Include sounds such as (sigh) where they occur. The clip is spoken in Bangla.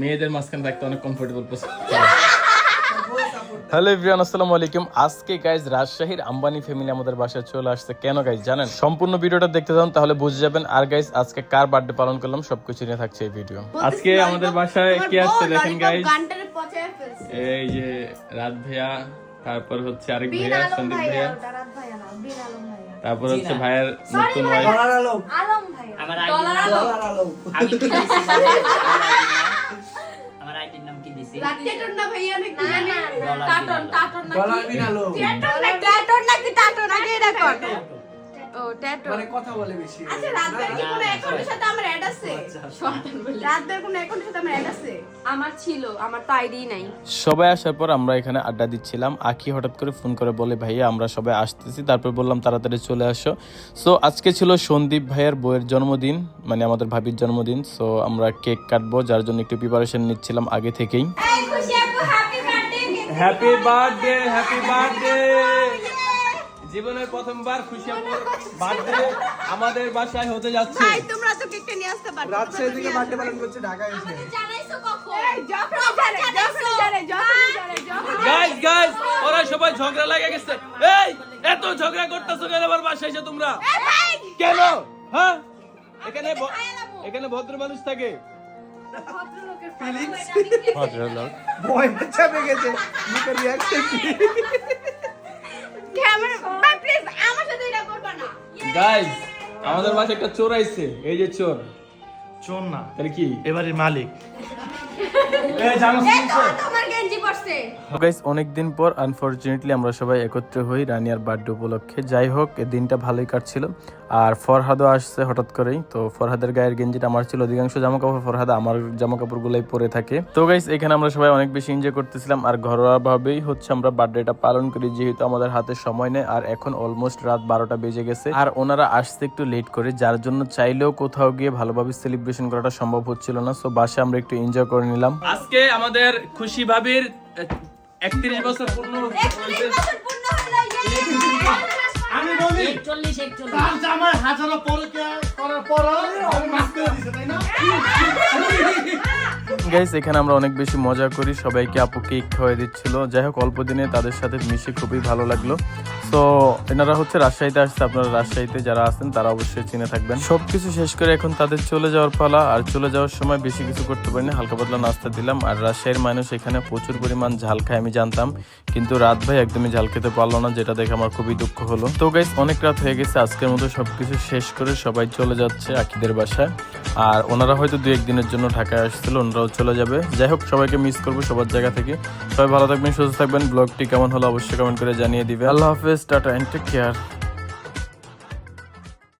মেয়েদের মাঝখানে থাকতে অনেক কমফোর্টেবল হ্যালো এভরিওয়ান আসসালামু আলাইকুম। আজকে গাইজ রাজশাহীর আম্বানি ফ্যামিলি আমাদের বাসায় চলে আসছে। কেন গাইজ জানেন? সম্পূর্ণ ভিডিওটা দেখতে যান তাহলে বুঝে যাবেন। আর গাইজ আজকে কার বার্থডে পালন করলাম সবকিছু নিয়ে থাকছে এই ভিডিও আজকে আমাদের বাসায় কি আসছে দেখেন গাইজ এই যে রাত ভাইয়া তারপর হচ্ছে আরেক ভাইয়া সন্দীপ ভাইয়া তারপর হচ্ছে ভাইয়ের নতুন ভাই। আলম। ভাইয়া। আমার আলম। (laughs) নাম কি দিছি রাতেটন না ভাইয়া নাকি না, জানি না, ডলার টাটন বিন টাটন নাকি ডলার বিন আলম। ট্যাটন না ট্যাটন নাকি টাটন আগে এটা কর ও ট্যাটন মানে কথা বলে বেশি। আচ্ছা রাত কি কোনো অ্যাকাউন্টের সাথে আমার অ্যাড আছে? রাত কোনো অ্যাকাউন্টের সাথে আমার অ্যাড আছে? আমার ছিল আমার তো আইডি নাই। সবাই আসার পর আমরা এখানে আড্ডা দিচ্ছিলাম। আখি হঠাৎ করে ফোন করে বলে ভাইয়া আমরা সবাই আসতেছি। তারপর বললাম তাড়াতাড়ি চলে আসো। সো আজকে ছিল সন্দীপ ভাইয়ের বইয়ের জন্মদিন মানে আমাদের ভাবির জন্মদিন। সো আমরা কেক কাটবো যার জন্য একটু প্রিপারেশন নিচ্ছিলাম আগে থেকেই। এই খুশি আপু happy birthday happy birthday happy birthday জীবনের প্রথমবার খুশি বার্থডে আমাদের বাসায় হতে যাচ্ছে। ভাই তোমরা তো কেকটা নিয়ে আসতে পারো রাজশাহী থেকে বার্থডে পালন করছে ঢাকায় এসে। জানাইছো কখন? যখন জানে যখন জানে যখন জানে গাইস গাইস ওরা সবাই ঝগড়া লাগে গেছে। এই এত ঝগড়া করতেছো কেন আমার বাসায় এসে তোমরা? কেন? হ্যাঁ? এখানে ভ- এখানে ভদ্র মানুষ থাকে। ফিলিংস ভদ্রলোক। ভয় চাপে গেছে। মুখের রিয়াকশন গাইস আমাদের মাঝে একটা চোর আইছে। এই যে চোর। চোর না। তাহলে কি? এবারে মালিক। অনেকদিন পর আনফরচুনেটলি আমরা সবাই একত্র হই রানিয়ার বার্থডে উপলক্ষে। যাই হোক দিনটা ভালোই কাটছিল। আর ফরহাদও আসছে হঠাৎ করেই। তো ফরহাদের গায়ের গেঞ্জিটা আমার ছিল। অধিকাংশ জামা কাপড় ফরহাদ আমার জামা কাপড়গুলাই পরে থাকে। তো গাইস এখানে আমরা সবাই অনেক বেশি এনজয় করতেছিলাম। আর ঘরোয়া ভাবেই হচ্ছে আমরা বার্থডেটা পালন করি যেহেতু আমাদের হাতে সময় নেই। আর এখন অলমোস্ট রাত বারোটা বেজে গেছে। আর ওনারা আসতে একটু লেট করে যার জন্য চাইলেও কোথাও গিয়ে ভালোভাবে সেলিব্রেশন করাটা সম্ভব হচ্ছিল না। সো বাসে আমরা একটু এনজয় করে নিলাম। আজকে আমাদের খুশি ভাবির একত্রিশ বছর পূর্ণ ইয়ে। আমি বলি তার হাজারো করার পর আমি মাফ করে দিছে তাই না? গাইস এখানে আমরা অনেক বেশি মজা করি। সবাইকে আপু কেক খাওয়াই দিচ্ছিল। যাই হোক, অল্প দিনে তাদের সাথে মিশে খুবই ভালো লাগল। তো এনারা হচ্ছে রাজশাহীতে আসছে। আপনারা রাজশাহীতে যারা আছেন, তারা অবশ্যই চিনে থাকবেন। সবকিছু শেষ করে এখন তাদের চলে যাওয়ার পালা। আর চলে যাওয়ার সময় বেশি কিছু করতে পারিনি। হালকা পাতলা নাস্তা দিলাম। আর রাজশাহীর মানুষ এখানে প্রচুর পরিমাণ ঝাল খায়, আমি জানতাম। কিন্তু রাত ভাই একদমই ঝাল খেতে পারল না, যেটা দেখে আমার খুবই দুঃখ হলো। তো গাইস অনেক রাত হয়ে গেছে। আজকের মতো সবকিছু শেষ করে সবাই চলে যাচ্ছে আকিদের বাসায়। আর ওনারা হয়তো দু একদিনের জন্য ঢাকায় আসছিল। ওনারাও চলে যাবে। যাই হোক, সবাইকে মিস করব সবার জায়গা থেকে। সবাই ভালো থাকবেন, সুস্থ থাকবেন। ব্লগটি কেমন হলো অবশ্যই কমেন্ট করে জানিয়ে দিবে আল্লাহ হাফেজ, টাটা অ্যান্ড টেক কেয়ার